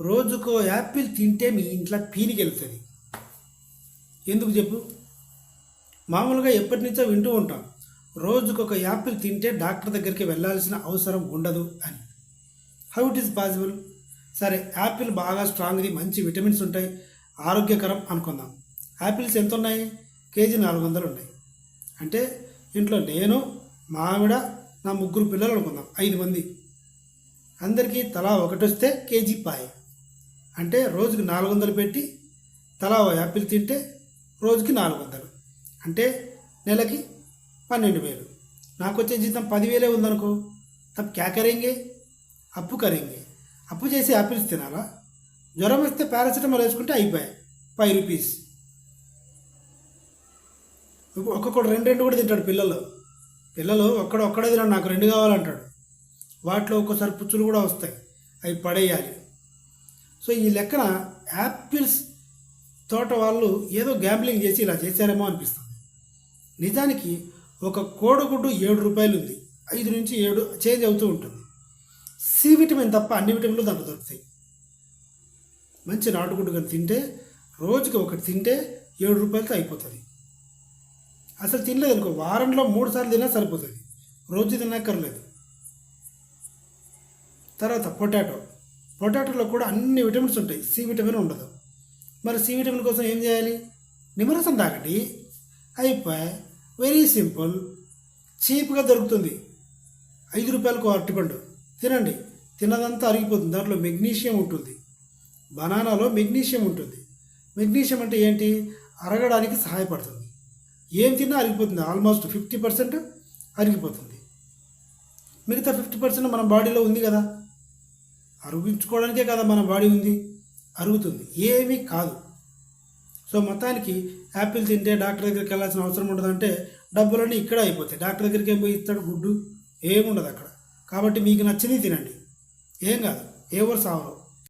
రోజుకో యాపిల్ తింటే మీ ఇంట్లో పీనికి వెళ్తుంది ఎందుకు చెప్పు? మామూలుగా ఎప్పటి నుంచో వింటూ ఉంటాం. రోజుకొక యాపిల్ తింటే డాక్టర్ దగ్గరికి వెళ్ళాల్సిన అవసరం ఉండదు అని. హౌ ఇట్ ఈస్ పాసిబుల్ సరే యాపిల్ బాగా స్ట్రాంగ్ది మంచి విటమిన్స్ ఉంటాయి ఆరోగ్యకరం అనుకుందాం. యాపిల్స్ ఎంత ఉన్నాయి కేజీ నాలుగు వందలు ఉన్నాయి అంటే ఇంట్లో నేను మా ఆవిడ నా ముగ్గురు పిల్లలు అనుకుందాం ఐదు మంది. అందరికీ తలా ఒకటి వస్తే కేజీ పాయ్. అంటే రోజుకి నాలుగు వందలు పెట్టి తలా యాపిల్ తింటే రోజుకి నాలుగు వందలు అంటే నెలకి పన్నెండు వేలు. నాకు వచ్చే జీతం పదివేలే ఉందనుకో తప్ప క్యా కరేంగే అప్పు కరేంగే. అప్పు చేసి యాపిల్స్ తినాలా? జ్వరం వస్తే పారాసిటమాల్ వేసుకుంటే అయిపోయాయి. Five rupees. ఒక్కొక్కడు రెండు రెండు కూడా తింటాడు పిల్లలు. పిల్లలు ఒక్కడ ఒక్కడే తిన్నాడు నాకు రెండు కావాలంటాడు. వాటిలో ఒక్కోసారి పుచ్చులు కూడా వస్తాయి. అవి పడేయాలి. సో ఈ లెక్కన యాపిల్స్ తోట వాళ్ళు ఏదో గ్యాంబ్లింగ్ చేసి ఇలా చేశారేమో అనిపిస్తుంది. నిజానికి ఒక కోడిగుడ్డు ఏడు రూపాయలు ఉంది ఐదు నుంచి ఏడు చేంజ్ అవుతూ ఉంటుంది. సి విటమిన్ తప్ప అన్ని విటమిన్లు దాంట్లో దొరుకుతాయి. మంచి నాటుగుడ్డు కానీ తింటే రోజుకి ఒకటి తింటే ఏడు రూపాయలతో అయిపోతుంది. అసలు తినలేదు అనుకో వారంలో మూడు సార్లు తిన్నా సరిపోతుంది. రోజు తినక్కర్లేదు. తర్వాత పొటాటో. పొటాటోలో కూడా అన్ని విటమిన్స్ ఉంటాయి. సి విటమిన్ ఉండదు. మరి సి విటమిన్ కోసం ఏం చేయాలి? నిమ్మరసం తాగండి. అయిపోయి వెరీ సింపుల్. చీప్గా దొరుకుతుంది. ఐదు రూపాయలకు అరటిపండు తినండి. తినదంతా అరిగిపోతుంది. దాంట్లో మెగ్నీషియం ఉంటుంది. బనానాలో మెగ్నీషియం ఉంటుంది. మెగ్నీషియం అంటే ఏంటి? అరగడానికి సహాయపడుతుంది. ఏం తిన్నా అరిగిపోతుంది. ఆల్మోస్ట్ ఫిఫ్టీ పర్సెంట్ అరిగిపోతుంది. మిగతా ఫిఫ్టీ పర్సెంట్ మన బాడీలో ఉంది కదా? అరిగించుకోవడానికే కదా మన బాడీ ఉంది. అరుగుతుంది. ఏమీ కాదు. సో మొత్తానికి యాపిల్ తింటే డాక్టర్ దగ్గరికి వెళ్ళాల్సిన అవసరం ఉండదంటే డబ్బులన్నీ ఇక్కడ అయిపోతాయి. డాక్టర్ దగ్గరికి ఏం పోయి ఇస్తాడు? గుడ్డు ఏముండదు అక్కడ. కాబట్టి మీకు నచ్చింది తినండి. ఏం కాదు. ఎవరు సావరు.